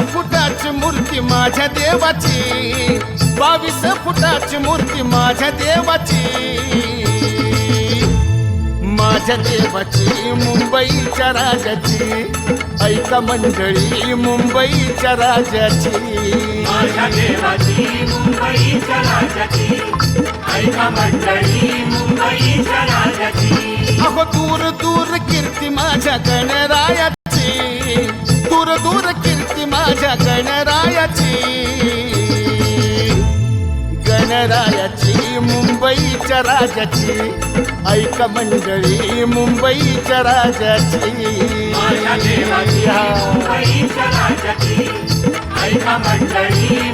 मूर्ती माझ्या देवाची. बावीस फुटाची मूर्ती माझ्या देवाची. माझ्या देवाची मुंबईच्या राजाची. ऐका मंडळी मुंबईच्या राजाची. माझ्या देवाची मुंबईच्या राजाची. ऐका मंडळी मुंबईच्या राजाची. अहो दूर दूर कीर्ती माझ्या गणरायाची मुंबईच्या राजाची. ऐक मंडळी मुंबईच्या राजाची. देवाची मुंबईच्या राजाची. ऐका मंडळी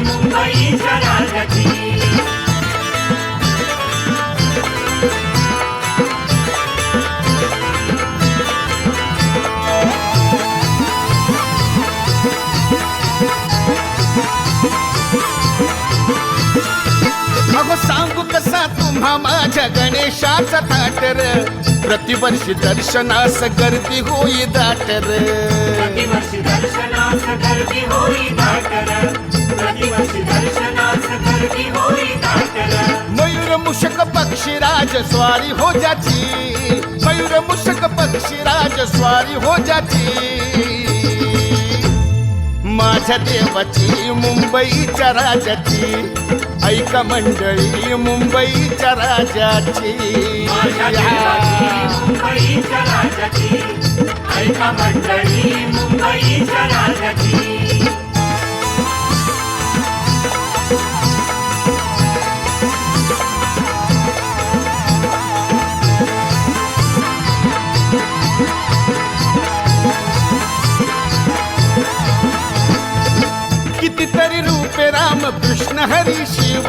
तुम्हा माझ्या गणेशाचा थाटर. प्रतिवर्षी दर्शनास गर्दी होई दाटर. प्रतिवर्षी दर्शनास गर्दी होई दाटर. प्रतिवर्षी दर्शनास गर्दी होई दाटर. मयूर मुषक पक्षी राज स्वारी हो जाची. मयूर मुषक पक्षी राज स्वारी हो जाची. माझ्या देवाची मुंबईच्या राजाची. ऐका मंडळी मुंबईच्या राजाची. ऐका मंडळी मुंबईच्या राजाची. राम कृष्ण हरी शिव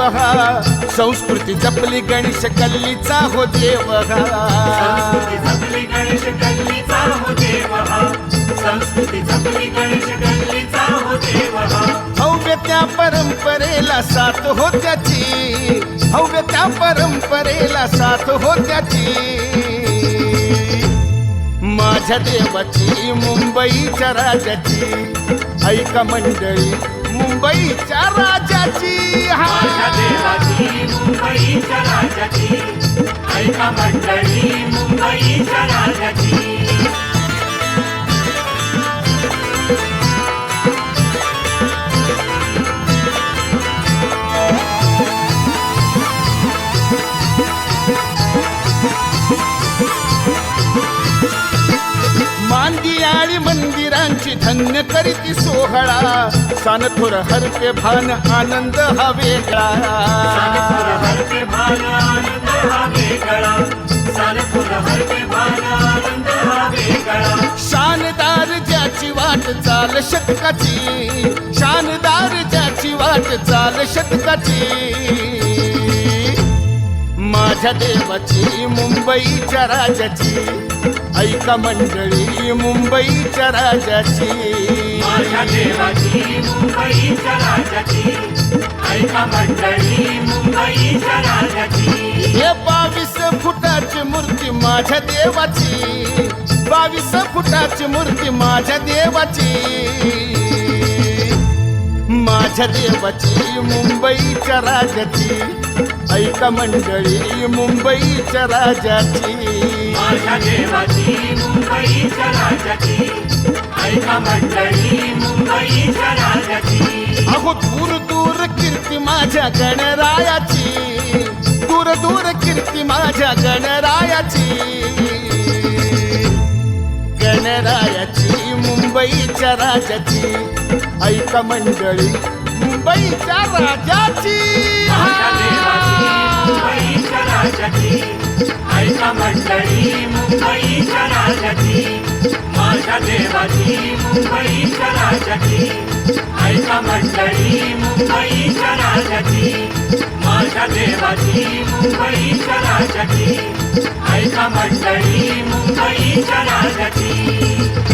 संस्कृती जपली गणेश कल्लीचा हो देव संस्कृती हा जपली गणेश गल्लीचा हो देव हा. संस्कृती जपली गणेश गल्लीचा हो देव भव्य त्या परंपरेला साथ हो त्याची. भव्य त्या परंपरेला साथ हो त्याची. माझ्या देवाची मुंबईच्या राजाची. ऐका मंडळी मुंबईच्या राजाची. माझ्या देवाची मुंबईच्या राजाची ऐका मंडळी मुंबईच्या राजाची मांदियाळी मंदिरांची धन्य करीती सोहळा. सानथोर हरपे भान आनंद हा वेगळा सानपुर हरपे भान आनंद हा वेगळा सानपुर हरपे भान आनंद हा वेगळा शानदार ज्याची वाट चाल शतकाची। शानदार ज्याची वाट चाल शतकाची। माझ्या देवाची मुंबईच्या राजाची ऐका मंडळी मुंबईच्या राजाची। माझ्या देवाची मुंबईच्या राजाची. ऐका मंडळी मुंबईच्या राजाची. हे बावीस फुटाची मूर्ती माझ्या देवाची. बावीस फुटाची मूर्ती माझ्या देवाची. माझ्या देवाची मुंबईच्या राजाची. ऐका मंडळी मुंबईच्या राजाची. माझ्या देवाची मुंबईच्या राजाची. ऐका मंडळी मुंबईच्या राजाची. अहो दूर दूर कीर्ती माझ्या गणरायाची. दूर दूर कीर्ती माझ्या गणरायाची. गणरायाची मुंबईच्या राजाची. ऐका मंडळी मुंबईच्या राजाची मुंबईच्या राजाची ऐका मंडळी मुंबईच्या राजाची माझ्या देवाची मुंबईच्या राजाची ऐका मंडळी मुंबईच्या राजाची माझ्या देवाची मुंबईच्या राजाची ऐका मंडळी मुंबईच्या राजाची.